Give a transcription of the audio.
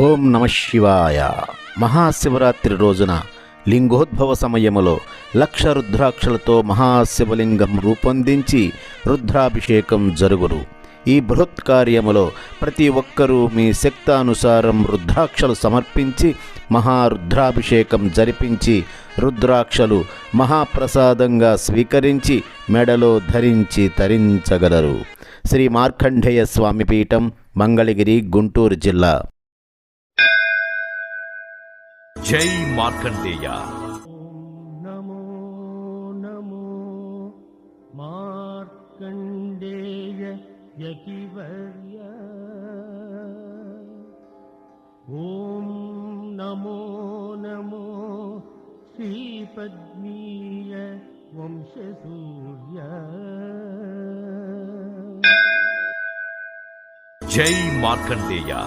ఓం నమ శివాయ మహాశివరాత్రి రోజున లింగోద్భవ సమయములో లక్ష రుద్రాక్షలతో మహాశివలింగం రూపొందించి రుద్రాభిషేకం జరుగురు ఈ బృహత్ కార్యములో ప్రతి ఒక్కరూ మీ శక్తానుసారం రుద్రాక్షలు సమర్పించి మహారుద్రాభిషేకం జరిపించి రుద్రాక్షలు మహాప్రసాదంగా స్వీకరించి మెడలో ధరించి తరించగలరు శ్రీ మార్కండేయ పీఠం మంగళగిరి గుంటూరు జిల్లా ஜெய் மார்க்கண்டேயா நமோ நமோ மார்க்கண்டேய யகிவர்ய ஓம் நமோ நமோ ஸ்ரீபத்மீய வம்சசூரிய ஜெய் மார்க்கண்டேயா